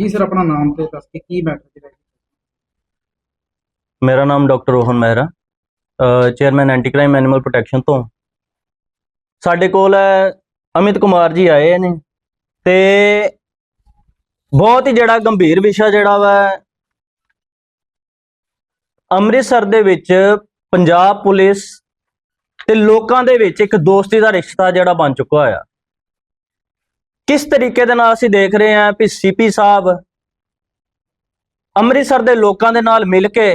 ਜੀ ਸਰ, ਆਪਣਾ ਨਾਮ ਤੇ ਦੱਸ ਕੇ ਕੀ ਮੈਟਰ ਜਿਹੜਾ ਮੇਰਾ ਨਾਮ doctor Rohan Mehra chairman anti crime animal protection ਤੋਂ। ਸਾਡੇ ਕੋਲ ਅਮਿਤ ਕੁਮਾਰ ਜੀ ਆਏ ਨੇ ਤੇ ਬਹੁਤ ਹੀ ਜਿਹੜਾ ਗੰਭੀਰ ਵਿਸ਼ਾ ਜਿਹੜਾ ਵਾ, ਅੰਮ੍ਰਿਤਸਰ ਦੇ ਵਿੱਚ ਪੰਜਾਬ ਪੁਲਿਸ ਤੇ ਲੋਕਾਂ ਦੇ ਵਿੱਚ ਇੱਕ ਦੋਸਤੀ ਦਾ ਰਿਸ਼ਤਾ ਜਿਹੜਾ ਬਣ ਚੁੱਕਾ ਹੋਇਆ। ਕਿਸ ਤਰੀਕੇ ਦੇ ਨਾਲ ਅਸੀਂ ਦੇਖ ਰਹੇ ਹਾਂ ਕਿ ਸੀਪੀ ਸਾਹਿਬ ਅੰਮ੍ਰਿਤਸਰ ਦੇ ਲੋਕਾਂ ਦੇ ਨਾਲ ਮਿਲ ਕੇ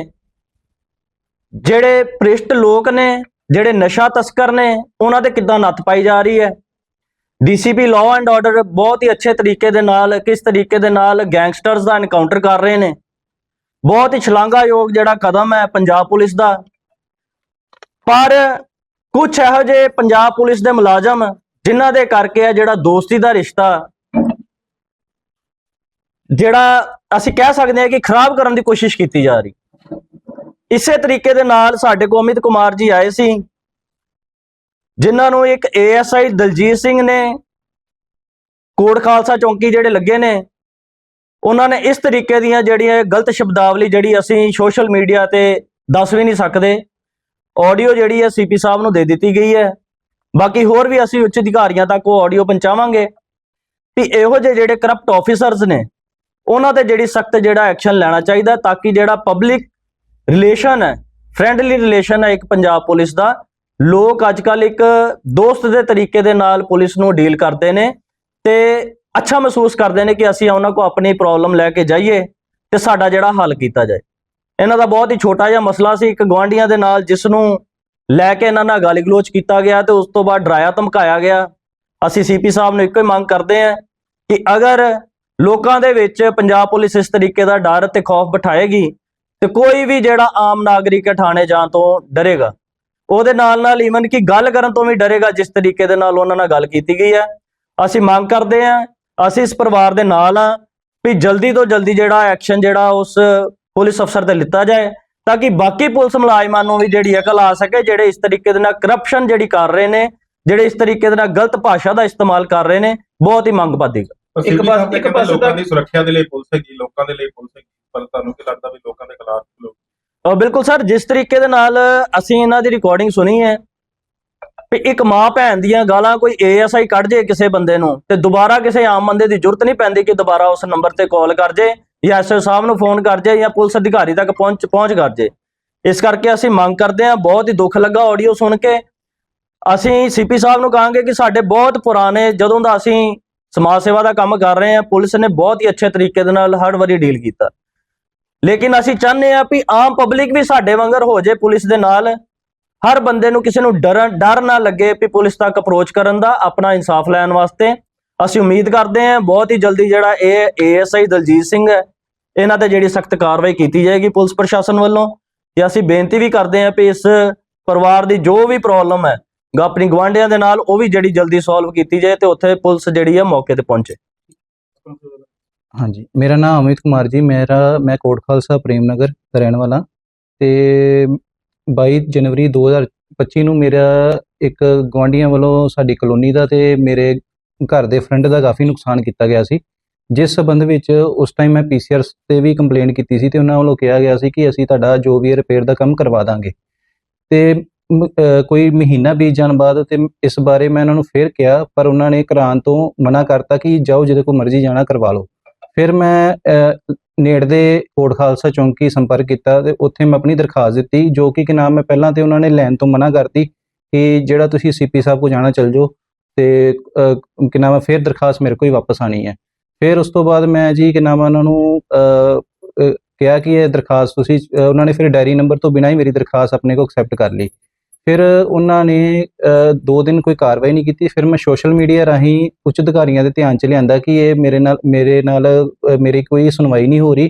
ਜਿਹੜੇ ਭ੍ਰਿਸ਼ਟ ਲੋਕ ਨੇ, ਜਿਹੜੇ ਨਸ਼ਾ ਤਸਕਰ ਨੇ, ਉਹਨਾਂ ਤੇ ਕਿੱਦਾਂ ਨੱਥ ਪਾਈ ਜਾ ਰਹੀ ਹੈ? ਡੀਸੀਪੀ ਲਾਅ ਐਂਡ ਆਰਡਰ ਬਹੁਤ ਹੀ ਅੱਛੇ ਤਰੀਕੇ ਦੇ ਨਾਲ, ਕਿਸ ਤਰੀਕੇ ਦੇ ਨਾਲ ਗੈਂਗਸਟਰਸ ਦਾ ਐਨਕਾਊਂਟਰ ਕਰ ਰਹੇ ਨੇ। ਬਹੁਤ ਹੀ ਸ਼ਲਾਘਾਯੋਗ ਜਿਹੜਾ ਕਦਮ ਹੈ ਪੰਜਾਬ ਪੁਲਿਸ ਦਾ। ਪਰ ਕੁਝ ਇਹੋ ਜਿਹੇ ਪੰਜਾਬ ਪੁਲਿਸ ਦੇ ਮੁਲਾਜ਼ਮ ਜਿਨ੍ਹਾਂ ਦੇ ਕਰਕੇ ਆ ਜਿਹੜਾ ਦੋਸਤੀ ਦਾ ਰਿਸ਼ਤਾ, ਜਿਹੜਾ ਅਸੀਂ ਕਹਿ ਸਕਦੇ ਹਾਂ ਕਿ ਖਰਾਬ ਕਰਨ ਦੀ ਕੋਸ਼ਿਸ਼ ਕੀਤੀ ਜਾ ਰਹੀ। ਇਸੇ ਤਰੀਕੇ ਦੇ ਨਾਲ ਸਾਡੇ ਕੋਲ ਅਮਿਤ ਕੁਮਾਰ ਜੀ ਆਏ ਸੀ, ਜਿਨ੍ਹਾਂ ਨੂੰ ਇੱਕ ਏਐਸਆਈ ਦਲਜੀਤ ਸਿੰਘ ਨੇ ਕੋਟ ਖਾਲਸਾ ਚੌਂਕੀ ਜਿਹੜੇ ਲੱਗੇ ਨੇ, ਉਹਨਾਂ ਨੇ ਇਸ ਤਰੀਕੇ ਦੀਆਂ ਜਿਹੜੀਆਂ ਗਲਤ ਸ਼ਬਦਾਵਲੀ ਜਿਹੜੀ ਅਸੀਂ ਸੋਸ਼ਲ ਮੀਡੀਆ ਤੇ ਦੱਸ ਵੀ ਨਹੀਂ ਸਕਦੇ ਆਡੀਓ ਜਿਹੜੀ ਹੈ ਸੀਪੀ ਸਾਹਿਬ ਨੂੰ ਦੇ ਦਿੱਤੀ ਗਈ ਹੈ। ਬਾਕੀ ਹੋਰ ਵੀ ਅਸੀਂ ਉੱਚ ਅਧਿਕਾਰੀਆਂ ਤੱਕ ਉਹ ਆਡੀਓ ਪਹੁੰਚਾਵਾਂਗੇ ਵੀ ਇਹੋ ਜਿਹੇ ਜਿਹੜੇ ਕਰਪਟ ਆਫੀਸਰਸ ਨੇ, ਉਹਨਾਂ ਤੇ ਜਿਹੜੀ ਸਖਤ ਜਿਹੜਾ ਐਕਸ਼ਨ ਲੈਣਾ ਚਾਹੀਦਾ ਤਾਂ ਕਿ ਜਿਹੜਾ ਪਬਲਿਕ ਰਿਲੇਸ਼ਨ ਹੈ ਫ੍ਰੈਂਡਲੀ ਰਿਲੇਸ਼ਨ ਹੈ ਇੱਕ ਪੰਜਾਬ ਪੁਲਿਸ ਦਾ, ਲੋਕ ਅੱਜ ਕੱਲ ਇੱਕ ਦੋਸਤ ਦੇ ਤਰੀਕੇ ਦੇ ਨਾਲ ਪੁਲਿਸ ਨੂੰ ਡੀਲ ਕਰਦੇ ਨੇ ਤੇ ਅੱਛਾ ਮਹਿਸੂਸ ਕਰਦੇ ਨੇ ਕਿ ਅਸੀਂ ਉਹਨਾਂ ਕੋ ਆਪਣੀ ਪ੍ਰੋਬਲਮ ਲੈ ਕੇ ਜਾਈਏ ਤੇ ਸਾਡਾ ਜਿਹੜਾ ਹੱਲ ਕੀਤਾ ਜਾਏ। ਇਹਨਾਂ ਦਾ ਬਹੁਤ ਹੀ ਛੋਟਾ ਜਿਹਾ ਮਸਲਾ ਸੀ, ਇੱਕ ਗਵਾਂਡੀਆਂ ਦੇ ਨਾਲ ਜਿਸ ਨੂੰ ਲੈ ਕੇ ਇਹਨਾਂ ਨਾਲ ਗਾਲੀ ਗਲੋਚ ਕੀਤਾ ਗਿਆ ਤੇ ਉਸ ਤੋਂ ਬਾਅਦ ਡਰਾਇਆ ਧਮਕਾਇਆ ਗਿਆ। ਅਸੀਂ ਸੀਪੀ ਸਾਹਿਬ ਨੂੰ ਇੱਕੋ ਹੀ ਮੰਗ ਕਰਦੇ ਹਾਂ ਕਿ ਅਗਰ ਲੋਕਾਂ ਦੇ ਵਿੱਚ ਪੰਜਾਬ ਪੁਲਿਸ ਇਸ ਤਰੀਕੇ ਦਾ ਡਰ ਤੇ ਖੌਫ ਬਿਠਾਏਗੀ ਤੇ ਕੋਈ ਵੀ ਜਿਹੜਾ ਆਮ ਨਾਗਰਿਕ ਹੈ ਥਾਣੇ ਜਾਣ ਤੋਂ ਡਰੇਗਾ। ਉਹਦੇ ਨਾਲ ਨਾਲ ਈਵਨ ਕਿ ਗੱਲ ਕਰਨ ਤੋਂ ਵੀ ਡਰੇਗਾ ਜਿਸ ਤਰੀਕੇ ਦੇ ਨਾਲ ਉਹਨਾਂ ਨਾਲ ਗੱਲ ਕੀਤੀ ਗਈ ਹੈ। ਅਸੀਂ ਮੰਗ ਕਰਦੇ ਹਾਂ, ਅਸੀਂ ਇਸ ਪਰਿਵਾਰ ਦੇ ਨਾਲ ਆ ਵੀ ਜਲਦੀ ਤੋਂ ਜਲਦੀ ਜਿਹੜਾ ਐਕਸ਼ਨ ਜਿਹੜਾ ਉਸ ਪੁਲਿਸ ਅਫਸਰ ਤੇ ਲਿੱਤਾ ਜਾਏ। ਤਾਂ ਕਿ ਬਾਕੀ ਪੁਲਿਸ ਮੁਲਾਜ਼ਮਾਂ ਨੂੰ ਵੀ ਜਿਹੜੀ ਅਕਲ ਆ ਸਕੇ ਜਿਹੜੇ ਇਸ ਤਰੀਕੇ ਦੇ ਨਾਲ ਕਰਪਸ਼ਨ ਜਿਹੜੀ ਕਰ ਰਹੇ ਨੇ ਜਿਹੜੇ ਇਸ ਤਰੀਕੇ ਦੇ ਨਾਲ ਗਲਤ ਭਾਸ਼ਾ ਦਾ ਇਸਤੇਮਾਲ ਕਰ ਰਹੇ ਨੇ ਬਹੁਤ ਹੀ ਮੰਗ ਪਾਦੀ ਇੱਕ ਪਾਸ- ਇੱਕ ਪਾਸੇ ਲੋਕਾਂ ਦੀ ਸੁਰੱਖਿਆ ਦੇ ਲਈ ਪੁਲਿਸ ਹੈਗੀ ਲੋਕਾਂ ਦੇ ਲਈ ਪੁਲਿਸ ਹੈਗੀ ਪਰ ਤੁਹਾਨੂੰ ਕੀ ਲੱਗਦਾ ਵੀ ਲੋਕਾਂ ਦੇ ਖਿਲਾਫ ਲੋਕ ਬਿਲਕੁਲ ਸਰ ਜਿਸ ਤਰੀਕੇ ਦੇ ਨਾਲ ਅਸੀਂ ਇਹਨਾਂ ਦੀ ਰਿਕਾਰਡਿੰਗ ਸੁਣੀ ਹੈ ਵੀ ਇੱਕ ਮਾਂ ਭੈਣ ਦੀਆਂ ਗਾਲਾਂ ਕੋਈ ਏਐਸਆਈ ਕੱਢ ਜੇ ਕਿਸੇ ਬੰਦੇ ਨੂੰ ਤੇ ਦੁਬਾਰਾ ਕਿਸੇ ਆਮ ਬੰਦੇ ਦੀ ਜ਼ਰੂਰਤ ਨਹੀਂ ਪੈਂਦੀ ਕਿ ਦੁਬਾਰਾ ਉਸ ਨੰਬਰ ਤੇ ਕਾਲ ਕਰ ਜੇ ਜਾਂ ਐਸਓ ਸਾਹਿਬ ਨੂੰ ਫੋਨ ਕਰ ਜੇ ਜਾਂ ਪੁਲਿਸ ਅਧਿਕਾਰੀ ਤੱਕ ਪਹੁੰਚ ਪਹੁੰਚ ਕਰ ਜੇ। ਇਸ ਕਰਕੇ ਅਸੀਂ ਮੰਗ ਕਰਦੇ ਹਾਂ, ਬਹੁਤ ਹੀ ਦੁੱਖ ਲੱਗਾ ਆਡੀਓ ਸੁਣ ਕੇ। ਅਸੀਂ ਸੀਪੀ ਸਾਹਿਬ ਨੂੰ ਕਹਾਂਗੇ ਕਿ ਸਾਡੇ ਬਹੁਤ ਪੁਰਾਣੇ, ਜਦੋਂ ਦਾ ਅਸੀਂ ਸਮਾਜ ਸੇਵਾ ਦਾ ਕੰਮ ਕਰ ਰਹੇ ਹਾਂ, ਪੁਲਿਸ ਨੇ ਬਹੁਤ ਹੀ ਅੱਛੇ ਤਰੀਕੇ ਦੇ ਨਾਲ ਹਰ ਵਾਰੀ ਡੀਲ ਕੀਤਾ। ਲੇਕਿਨ ਅਸੀਂ ਚਾਹੁੰਦੇ ਹਾਂ ਵੀ ਆਮ ਪਬਲਿਕ ਵੀ ਸਾਡੇ ਵਾਂਗਰ ਹੋ ਜੇ ਪੁਲਿਸ ਦੇ ਨਾਲ। ਹਰ ਬੰਦੇ ਨੂੰ ਕਿਸੇ ਨੂੰ ਡਰ ਡਰ ਨਾ ਲੱਗੇ ਵੀ ਪੁਲਿਸ ਤੱਕ ਅਪਰੋਚ ਕਰਨ ਦਾ, ਆਪਣਾ ਇਨਸਾਫ ਲੈਣ ਵਾਸਤੇ। ਅਸੀਂ ਉਮੀਦ ਕਰਦੇ ਹਾਂ, ਬਹੁਤ ਹੀ ਜਲਦੀ ਜਿਹੜਾ ਇਹ ਏਐਸਆਈ ਦਲਜੀਤ ਸਿੰਘ ਹੈ, ਇਹਨਾਂ ਤੇ ਜਿਹੜੀ ਸਖਤ ਕਾਰਵਾਈ ਕੀਤੀ ਜਾਏਗੀ ਪੁਲਿਸ ਪ੍ਰਸ਼ਾਸਨ ਵੱਲੋਂ। ਤੇ ਅਸੀਂ ਬੇਨਤੀ ਵੀ ਕਰਦੇ ਹਾਂ ਵੀ ਇਸ ਪਰਿਵਾਰ ਦੀ ਜੋ ਵੀ ਪ੍ਰੋਬਲਮ ਹੈ, ਆਪਣੀ ਗਵਾਂਢੀਆਂ ਦੇ ਨਾਲ ਉਹ ਵੀ ਜਿਹੜੀ ਜਲਦੀ ਸੋਲਵ ਕੀਤੀ ਜਾਏ ਤੇ ਉੱਥੇ ਪੁਲਿਸ ਜਿਹੜੀ ਹੈ ਮੌਕੇ ਤੇ ਪਹੁੰਚੇ। ਹਾਂਜੀ, ਮੇਰਾ ਨਾਮ ਅਮਿਤ ਕੁਮਾਰ ਜੀ, ਮੇਰਾ, ਮੈਂ ਕੋਟ ਖਾਲਸਾ ਪ੍ਰੇਮ ਨਗਰ ਦਾ ਰਹਿਣ ਵਾਲਾ। ਤੇ 22 ਜਨਵਰੀ 2025 ਨੂੰ ਮੇਰਾ ਇੱਕ ਗਵਾਂਢੀਆਂ ਵੱਲੋਂ ਸਾਡੀ ਕਲੋਨੀ ਦਾ ਤੇ ਮੇਰੇ ਘਰ ਦੇ ਫਰੰਟ ਦਾ ਕਾਫੀ ਨੁਕਸਾਨ ਕੀਤਾ ਗਿਆ ਸੀ। ਜਿਸ ਸਬੰਧ ਵਿੱਚ ਉਸ ਟਾਈਮ ਮੈਂ ਪੀਸੀਆਰ ਤੇ ਵੀ ਕੰਪਲੇਂਟ ਕੀਤੀ ਸੀ ਤੇ ਉਹਨਾਂ ਵੱਲੋਂ ਕਿਹਾ ਗਿਆ ਸੀ ਕਿ ਅਸੀਂ ਤੁਹਾਡਾ ਜੋ ਵੀ ਰਿਪੇਅਰ ਦਾ ਕੰਮ ਕਰਵਾ ਦਾਂਗੇ। ਤੇ ਕੋਈ ਮਹੀਨਾ ਬੀਤ ਜਾਣ ਬਾਅਦ ਤੇ ਇਸ ਬਾਰੇ ਮੈਂ ਉਹਨਾਂ ਨੂੰ ਫੇਰ ਕਿਹਾ, ਪਰ ਉਹਨਾਂ ਨੇ ਕਰਾਉਣ ਤੋਂ ਮਨਾ ਕਰਤਾ ਕਿ ਜਾਓ ਜਿਹਦੇ ਕੋਲ ਮਰਜ਼ੀ ਜਾਣਾ ਕਰਵਾ ਲਓ। ਫਿਰ ਮੈਂ ਅਹ, ਨੇੜਦੇ ਕੋਟ ਖਾਲਸਾ ਚੌਂਕੀ ਸੰਪਰਕ ਕੀਤਾ ਤੇ ਉੱਥੇ ਮੈਂ ਆਪਣੀ ਦਰਖਾਸਤ ਦਿੱਤੀ ਜੋ ਕਿ ਕਿ ਨਾਮ ਮੈਂ ਪਹਿਲਾਂ ਤੇ ਉਹਨਾਂ ਨੇ ਲੈਣ ਤੋਂ ਮਨਾ ਕਰਤੀ ਕਿ ਜਿਹੜਾ ਤੁਸੀਂ ਸੀਪੀ ਸਾਹਿਬ ਕੋ ਜਾਣਾ ਚੱਲ ਜਾਓ ਤੇ ਕਿ ਨਾਮ ਫਿਰ ਦਰਖਾਸਤ ਮੇਰੇ ਕੋਲ ਹੀ ਵਾਪਸ ਆਣੀ ਹੈ। ਫਿਰ ਉਸ ਤੋਂ ਬਾਅਦ ਮੈਂ ਜੀ ਕਿ ਨਾਮ ਉਹਨਾਂ ਨੂੰ ਕਿਹਾ ਕਿ ਇਹ ਦਰਖਾਸਤ ਤੁਸੀਂ ਉਹਨਾਂ ਨੇ ਫਿਰ ਡਾਇਰੀ ਨੰਬਰ ਤੋਂ ਬਿਨਾਂ ਹੀ ਮੇਰੀ ਦਰਖਾਸਤ ਆਪਣੇ ਕੋ ਐਕਸੈਪਟ ਕਰ ਲਈ। ਫਿਰ ਉਹਨਾਂ ਨੇ ਅਹ, ਦੋ ਦਿਨ ਕੋਈ ਕਾਰਵਾਈ ਨਹੀਂ ਕੀਤੀ। ਫਿਰ ਮੈਂ ਸੋਸ਼ਲ ਮੀਡੀਆ ਰਾਹੀਂ ਉੱਚ ਅਧਿਕਾਰੀਆਂ ਦੇ ਧਿਆਨ ਚ ਲਿਆਂਦਾ ਕਿ ਇਹ ਮੇਰੇ ਨਾਲ ਮੇਰੇ ਨਾਲ ਮੇਰੀ ਕੋਈ ਸੁਣਵਾਈ ਨਹੀਂ ਹੋ ਰਹੀ।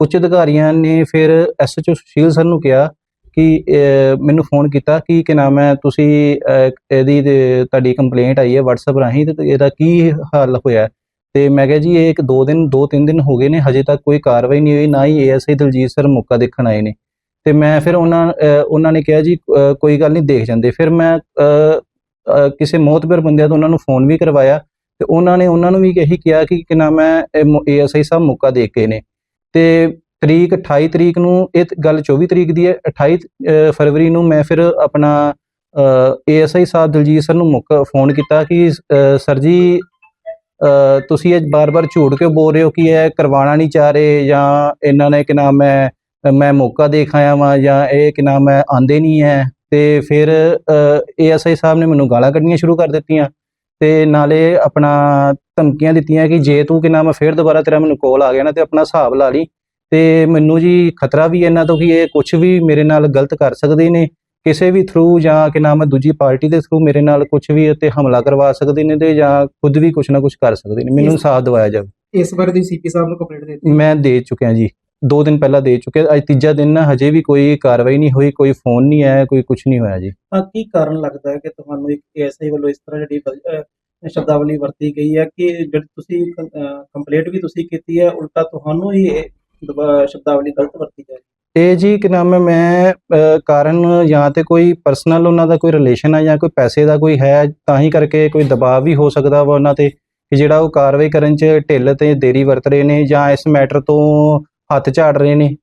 ਉੱਚ ਅਧਿਕਾਰੀਆਂ ਨੇ ਫਿਰ ਐਸਐਚਓ ਸੁਸ਼ੀਲ ਸਰ ਨੂੰ ਕਿਹਾ ਕਿ ਮੈਨੂੰ ਫੋਨ ਕੀਤਾ ਕਿ ਕਿ ਨਾਮ ਹੈ ਤੁਸੀਂ ਇਹਦੀ ਤੁਹਾਡੀ ਕੰਪਲੇਂਟ ਆਈ ਹੈ WhatsApp ਰਾਹੀਂ ਤੇ ਇਹਦਾ ਕੀ ਹੱਲ ਹੋਇਆ ਤੇ ਮੈਂ ਕਿਹਾ ਜੀ ਇਹ ਇੱਕ ਦੋ ਦਿਨ ਦੋ ਤਿੰਨ ਦਿਨ ਹੋ ਗਏ ਨੇ ਹਜੇ ਤੱਕ ਕੋਈ ਕਾਰਵਾਈ ਨਹੀਂ ਹੋਈ ਨਾ ਹੀ ਏਐਸਆਈ ਦਲਜੀਤ ਸਰ ਮੌਕਾ ਦੇਖਣ ਆਏ ਨੇ। ਤੇ ਮੈਂ ਫਿਰ ਉਹਨਾਂ ਉਹਨਾਂ ਨੇ ਕਿਹਾ ਜੀ ਕੋਈ ਗੱਲ ਨਹੀਂ, ਦੇਖ ਜਾਂਦੇ। ਫਿਰ ਮੈਂ ਕਿਸੇ ਮੋਤਬਰ ਬੰਦਿਆਂ ਤੋਂ ਉਹਨਾਂ ਨੂੰ ਫੋਨ ਵੀ ਕਰਵਾਇਆ ਤੇ ਉਹਨਾਂ ਨੇ ਉਹਨਾਂ ਨੂੰ ਵੀ ਇਹੀ ਕਿਹਾ ਕਿ ਕਿ ਨਾਮ ਹੈ ਏਐਸਆਈ ਸਾਹਿਬ ਮੌਕਾ ਦੇ ਕੇ ਨੇ। ਤੇ ਤਰੀਕ 28 ਤਰੀਕ ਨੂੰ ਇਹ ਗੱਲ 24 ਤਰੀਕ ਦੀ ਹੈ 28 ਫਰਵਰੀ ਨੂੰ ਮੈਂ ਫਿਰ ਆਪਣਾ ਏਐਸਆਈ ਸਾਹਿਬ ਦਲਜੀਤ ਸਰ ਨੂੰ ਮੁੱਕ, ਫੋਨ ਕੀਤਾ ਕਿ ਸਰ ਜੀ ਤੁਸੀਂ ਇਹ ਬਾਰ-ਬਾਰ ਝੂਠ ਕਿਉਂ ਬੋਲ ਰਹੇ ਹੋ ਕਿ ਇਹ ਕਰਵਾਉਣਾ ਨਹੀਂ ਚਾਹ ਰਹੇ ਜਾਂ ਇਹਨਾਂ ਨੇ ਕਿ ਨਾਮ ਹੈ ਮੈਂ ਮੌਕਾ ਦੇਖ ਆਇਆ ਵਾਂ ਜਾਂ ਇਹ ਕਿ ਨਾਮ ਹੈ ਆਂਦੇ ਨਹੀਂ ਹੈ। ਤੇ ਫਿਰ ਏਐਸਆਈ ਸਾਹਿਬ ਨੇ ਮੈਨੂੰ ਗਾਲਾਂ ਕੱਢਣੀਆਂ ਸ਼ੁਰੂ ਕਰ ਦਿੱਤੀਆਂ। ਤੇ ਨਾਲੇ ਆਪਣਾ ਧਮਕੀਆਂ ਦਿੱਤੀਆਂ ਕਿ ਜੇ ਤੂੰ ਕਿ ਨਾਮ ਫਿਰ ਦੁਬਾਰਾ ਤੇਰਾ ਮੈਨੂੰ ਕਾਲ ਆ ਗਿਆ ਨਾ ਤੇ ਆਪਣਾ ਹਿਸਾਬ ਲਾ ਲਈ। ਤੇ ਮੈਨੂੰ ਜੀ ਖਤਰਾ ਵੀ ਇਹਨਾਂ ਤੋਂ ਕਿ ਇਹ ਕੁਝ ਵੀ ਮੇਰੇ ਨਾਲ ਗਲਤ ਕਰ ਸਕਦੇ ਨੇ। ਕਿਸੇ ਵੀ ਥਰੂ ਜਾਂ ਕਿ ਨਾਮ ਹੈ ਦੂਜੀ ਪਾਰਟੀ ਦੇ ਥਰੂ ਮੇਰੇ ਨਾਲ ਕੁਝ ਵੀ ਉੱਤੇ ਹਮਲਾ ਕਰਵਾ ਸਕਦੇ ਨੇ ਤੇ ਜਾਂ ਖੁਦ ਵੀ ਕੁਝ ਨਾ ਕੁਝ ਕਰ ਸਕਦੇ ਨੇ। ਮੈਨੂੰ ਇਨਸਾਫ ਦਿਵਾਇਆ ਜਾਵੇ। ਇਸ ਬਾਰੇ ਤੁਸੀਂ ਸੀਪੀ ਸਾਹਿਬ ਨੂੰ ਕੰਪਲੇਂਟ ਦੇ ਦਿੱਤੀ। ਮੈਂ ਦੇ ਚੁੱਕਿਆ ਜੀ। ਦੋ ਦਿਨ ਪਹਿਲਾਂ ਦੇ ਚੁੱਕਿਆ ਅੱਜ ਤੀਜਾ ਦਿਨ ਹੈ ਹਜੇ ਵੀ ਕੋਈ ਕਾਰਵਾਈ ਨਹੀਂ ਹੋਈ ਕੋਈ ਫੋਨ ਨਹੀਂ ਆਇਆ ਕੋਈ ਕੁਝ ਨਹੀਂ ਹੋਇਆ ਜੀ। ਤਾਂ ਕੀ ਕਾਰਨ ਲੱਗਦਾ ਹੈ ਕਿ ਤੁਹਾਨੂੰ ਇੱਕ ਐਸਆਈ ਵੱਲੋਂ ਇਸ ਤਰ੍ਹਾਂ ਜਿਹੜੀ ਸ਼ਬਦਾਵਲੀ ਵਰਤੀ ਗਈ ਹੈ ਕਿ ਜਿਹੜੀ ਤੁਸੀਂ ਕੰਪਲੇਂਟ ਵੀ ਤੁਸੀਂ ਕੀਤੀ ਹੈ ਉਲਟਾ ਤੁਹਾਨੂੰ ਹੀ ਇਹ ਦਬਾ- ਸ਼ਬਦਾਵਲੀ ਗਲਤ ਵਰਤੀ ਜਾ ਰਹੀ ਹੈ? ਇਹ ਜੀ ਕਿ ਨਾਮ ਹੈ ਮੈਂ ਅ, ਕਾਰਨ ਜਾਂ ਤੇ ਕੋਈ ਪਰਸਨਲ ਉਹਨਾਂ ਦਾ ਕੋਈ ਰਿਲੇਸ਼ਨ ਹੈ ਜਾਂ ਕੋਈ ਪੈਸੇ ਦਾ ਕੋਈ ਹੈ ਤਾਂ ਹੀ ਕਰਕੇ ਕੋਈ ਦਬਾਅ ਵੀ ਹੋ ਸਕਦਾ ਵਾ ਉਹਨਾਂ ਤੇ ਕਿ ਜਿਹੜਾ ਉਹ ਕਾਰਵਾਈ ਕਰਨ 'ਚ ਢਿੱਲ ਤੇ ਦੇਰੀ ਵਰਤ ਰਹੇ ਨੇ ਜਾਂ ਇਸ ਮੈਟਰ ਤੋਂ ਹੱਥ ਝਾੜ ਰਹੇ ਨੇ।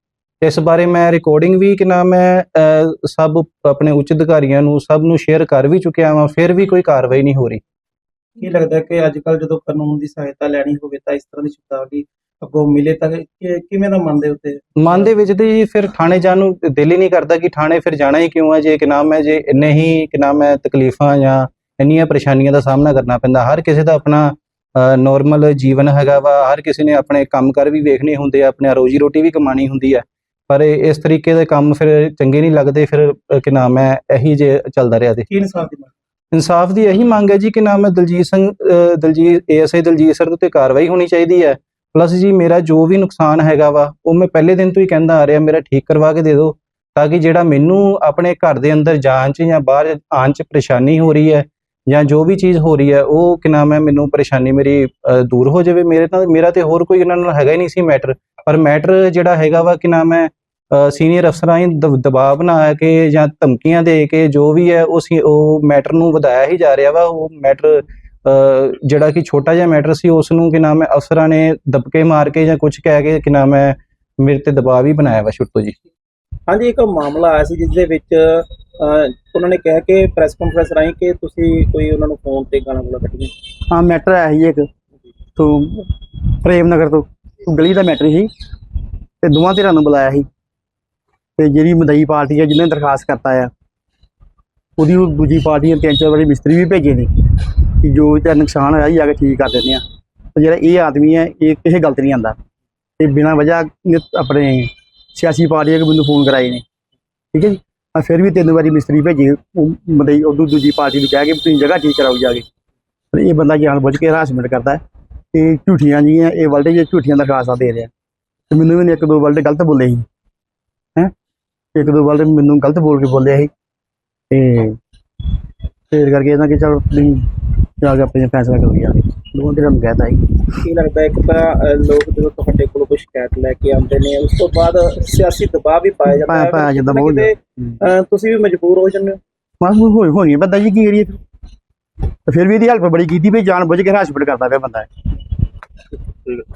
ਇਸ ਬਾਰੇ ਮੈਂ ਰਿਕਾਰਡਿੰਗ ਵੀ ਕਿ ਨਾਮ ਹੈ ਅ, ਸਭ ਆਪਣੇ ਉੱਚ ਅਧਿਕਾਰੀਆਂ ਨੂੰ ਸਭ ਨੂੰ ਸ਼ੇਅਰ ਕਰ ਵੀ ਚੁੱਕਿਆ ਵਾਂ ਫਿਰ ਵੀ ਕੋਈ ਕਾਰਵਾਈ ਨਹੀਂ ਹੋ ਰਹੀ। ਕੀ ਲੱਗਦਾ ਹੈ ਕਿ ਅੱਜ ਕੱਲ ਜਦੋਂ ਕਾਨੂੰਨ ਦੀ ਸਹਾਇਤਾ ਲੈਣੀ ਹੋਵੇ ਤਾਂ ਇਸ ਤਰ੍ਹਾਂ ਦੀ ਸ਼ਬਦਾਵਲੀ ਅੱਗੋਂ ਮਿਲੇ ਤਾਂ ਕਿਵੇਂ ਦਾ ਮਨ ਦੇ ਉੱਤੇ? ਮਨ ਦੇ ਵਿੱਚ ਤੇ ਫਿਰ ਥਾਣੇ ਜਾਣ ਨੂੰ ਦਿਲ ਹੀ ਨਹੀਂ ਕਰਦਾ ਕਿ ਥਾਣੇ ਫਿਰ ਜਾਣਾ ਹੀ ਕਿਉਂ ਹੈ ਜੇ ਕਿ ਨਾਮ ਹੈ ਜੇ ਇੰਨੇ ਹੀ ਕਿ ਨਾਮ ਹੈ ਤਕਲੀਫਾਂ ਜਾਂ ਇੰਨੀਆਂ ਪਰੇਸ਼ਾਨੀਆਂ ਦਾ ਸਾਹਮਣਾ ਕਰਨਾ ਪੈਂਦਾ। ਹਰ ਕਿਸੇ ਦਾ ਆਪਣਾ ਨਾਰਮਲ ਜੀਵਨ ਹੈਗਾ ਵਾ ਹਰ ਕਿਸੇ ਨੇ ਆਪਣੇ ਕੰਮਕਾਰ ਵੀ ਵੇਖਣੇ ਹੁੰਦੇ ਆ ਆਪਣੇ ਰੋਜੀ ਰੋਟੀ ਵੀ ਕਮਾਣੀ ਹੁੰਦੀ ਹੈ ਪਰ ਇਸ ਤਰੀਕੇ ਦੇ ਕੰਮ ਫਿਰ ਚੰਗੇ ਨਹੀਂ ਲੱਗਦੇ ਫਿਰ ਕਿ ਨਾਮ ਹੈ ਇਹੀ ਜੇ ਚੱਲਦਾ ਰਿਹਾ ਤੇ। ਇਨਸਾਫ ਦੀ ਮੰਗ? ਇਨਸਾਫ ਦੀ ਇਹੀ ਮੰਗ ਹੈ ਜੀ ਕਿ ਨਾਮ ਹੈ ਦਲਜੀਤ ਸਿੰਘ ਦਲਜੀਤ ਏਐਸਆਈ ਦਲਜੀਤ ਸਰ ਦੇ ਉੱਤੇ ਕਾਰਵਾਈ ਹੋਣੀ ਚਾਹੀਦੀ ਹੈ। ਪਲੱਸ ਜੀ ਮੇਰਾ ਜੋ ਵੀ ਨੁਕਸਾਨ ਹੈਗਾ ਵਾ ਉਹ ਮੈਂ ਪਹਿਲੇ ਦਿਨ ਤੋਂ ਹੀ ਕਹਿੰਦਾ ਆ ਰਿਹਾ ਮੇਰਾ ਠੀਕ ਕਰਵਾ ਕੇ ਦੇ ਦਿਓ ਤਾਂ ਕਿ ਜਿਹੜਾ ਮੈਨੂੰ ਆਪਣੇ ਘਰ ਦੇ ਅੰਦਰ ਜਾਣ 'ਚ ਜਾਂ ਬਾਹਰ ਆਉਣ 'ਚ ਪਰੇਸ਼ਾਨੀ ਹੋ ਰਹੀ ਹੈ ਜਾਂ ਜੋ ਵੀ ਚੀਜ਼ ਹੋ ਰਹੀ ਹੈ, ਉਹ ਕਿ ਨਾਮ ਹੈ, ਮੈਨੂੰ ਪਰੇਸ਼ਾਨੀ ਮੇਰੀ ਦੂਰ ਹੋ ਜਾਵੇ। ਮੇਰੇ ਨਾਲ ਮੇਰਾ ਤੇ ਹੋਰ ਕੋਈ ਇਹਨਾਂ ਨਾਲ ਹੈਗਾ ਹੀ ਨਹੀਂ ਸੀ ਮੈਟਰ ਪਰ ਮੈਟਰ ਜਿਹੜਾ ਹੈਗਾ ਵਾ, ਕਿ ਨਾਮ ਹੈ ਸੀਨੀਅਰ ਅਫਸਰਾਂ ਹੀ ਦਬਾਅ ਬਣਾ ਕੇ ਜਾਂ ਧਮਕੀਆਂ ਦੇ ਕੇ ਜੋ ਵੀ ਹੈ, ਉਹ ਸੀ, ਉਹ ਮੈਟਰ ਨੂੰ ਵਧਾਇਆ ਹੀ ਜਾ ਰਿਹਾ ਵਾ। ਉਹ ਮੈਟਰ ਜਿਹੜਾ ਕਿ ਛੋਟਾ ਜਿਹਾ ਮੈਟਰ ਸੀ, ਉਸ ਨੂੰ ਕਿ ਨਾਮ ਹੈ, ਅਫਸਰਾਂ ਨੇ ਦਬਕੇ ਮਾਰ ਕੇ ਜਾਂ ਕੁਝ ਕਹਿ ਕੇ ਕਿ ਨਾਮ ਹੈ, ਮੇਰੇ ਤੇ ਦਬਾਅ ਵੀ ਬਣਾਇਆ ਵਾ ਛੁੱਟੋ ਜੀ। ਹਾਂਜੀ, ਇੱਕ ਮਾਮਲਾ ਆਇਆ ਸੀ, ਜਿਸ ਦੇ ਵਿੱਚ ਉਹਨਾਂ ਨੇ ਕਿਹਾ ਕਿ ਪ੍ਰੈਸ ਕਾਨਫਰੰਸ ਰਾਹੀਂ ਕਿ ਤੁਸੀਂ ਕੋਈ ਉਹਨਾਂ ਨੂੰ ਫੋਨ ਤੇ ਗਾਣਾ ਗੁਲਾ ਕੱਢੀਆਂ। ਹਾਂ ਮੈਟਰ ਆਇਆ ਸੀ ਇੱਕ। ਤੋਂ ਪ੍ਰੇਮ ਨਗਰ ਤੋਂ ਗਲੀ ਦਾ ਮੈਟਰ ਸੀ ਤੇ ਦੋਵਾਂ ਧਿਰਾਂ ਨੂੰ ਬੁਲਾਇਆ ਸੀ। ਤੇ ਜਿਹੜੀ ਮਦਈ ਪਾਰਟੀ ਹੈ ਜਿਹਨੇ ਦਰਖਾਸਤ ਕਰਤਾ ਆ, ਉਹਦੀ ਉਹ ਦੂਜੀ ਪਾਰਟੀ ਨੇ ਤਿੰਨ ਚਾਰ ਵਾਰੀ ਮਿਸਤਰੀ ਵੀ ਭੇਜੇ ਨੇ ਕਿ ਜੋ ਤੇ ਨੁਕਸਾਨ ਹੋਇਆ ਜੀ ਆ ਕੇ ਠੀਕ ਕਰ ਦਿੰਦੇ ਆ। ਤੇ ਜਿਹੜਾ ਇਹ ਆਦਮੀ ਹੈ ਇਹ ਕਿਸੇ ਗਲਤ ਨਹੀਂ ਆਂਦਾ। ਤੇ ਬਿਨਾਂ ਵਜ੍ਹਾ ਆਪਣੇ ਸਿਆਸੀ ਪਾਰਟੀਆਂ ਕੇ ਮੈਨੂੰ ਫੋਨ ਕਰਾਏ ਨੇ। ਠੀਕ ਹੈ ਜੀ? ਮੈਂ ਫਿਰ ਵੀ ਤਿੰਨ ਵਾਰੀ ਮਿਸਤਰੀ ਭੇਜੀ, ਉਹ ਮਦਈ ਉਦੋਂ ਦੂਜੀ ਪਾਰਟੀ ਨੂੰ ਕਹਿ ਕੇ ਵੀ ਤੁਸੀਂ ਜਗ੍ਹਾ ਠੀਕ ਕਰਾਓ ਜਾ ਕੇ। ਪਰ ਇਹ ਬੰਦਾ ਜਾਣ ਬੁੱਝ ਕੇ ਹਰਾਸਮੈਂਟ ਕਰਦਾ ਹੈ ਝੂਠੀਆਂ ਜੀਆਂ ਇਹ ਵਰਲਡ ਜੇ ਝੂਠੀਆਂ ਦਾ ਖਾਸਾ ਦੇ ਰਿਹਾ। ਤੇ ਮੈਨੂੰ ਵੀ ਇੱਕ ਦੋ ਵਰਲਡ ਗਲਤ ਬੋਲੇ ਸੀ। ਹੈ? ਇੱਕ ਦੋ ਵਰਲਡ ਮੈਨੂੰ ਗਲਤ ਬੋਲ ਕੇ ਬੋਲਿਆ ਸੀ। ਤੇ ਫੇਰ ਕਰਕੇ ਇਹਨਾਂ ਕਿ ਚਲ ਤੁਸੀਂ ਜਾ ਕੇ ਆਪਣੇ ਫੈਸਲਾ ਕਰੋ ਜਾ ਕੇ ਦੋਵਾਂ ਦਿਨਾਂ ਨੂੰ ਕਹਿਤਾ ਸੀ ਕੀ ਲੱਗਦਾ ਹੈ ਕਿ ਤਾਂ ਅਹ, ਲੋਕ ਜਦੋਂ ਤੁਹਾਡੇ ਕੋਲ ਕੋਈ ਸ਼ਿਕਾਇਤ ਲੈ ਕੇ ਆਉਂਦੇ ਨੇ ਉਸ ਤੋਂ ਬਾਅਦ ਸਿਆਸੀ ਦਬਾਅ ਵੀ ਪਾਇਆ ਜਾਂਦਾ ਪਾਇਆ- ਪਾਇਆ ਜਾਂਦਾ ਬਹੁਤ ਕਿਤੇ, ਅਹ, ਤੁਸੀਂ ਵੀ ਮਜਬੂਰ ਹੋ ਜਾਂਦੇ ਹੋ? ਬਸ ਹੋਈ ਹੋਣੀ ਬੰਦਾ ਜੀ ਕੀ ਕਰੀਏ? ਫਿਰ ਤੇ ਫਿਰ ਵੀ ਇਹਦੀ ਹੈਲਪ ਬੜੀ ਕੀਤੀ ਵੀ ਜਾਣ ਬੁੱਝ ਕੇ ਹਰਾਸਮੈਂਟ ਕਰਦਾ ਪਿਆ ਬੰਦਾ।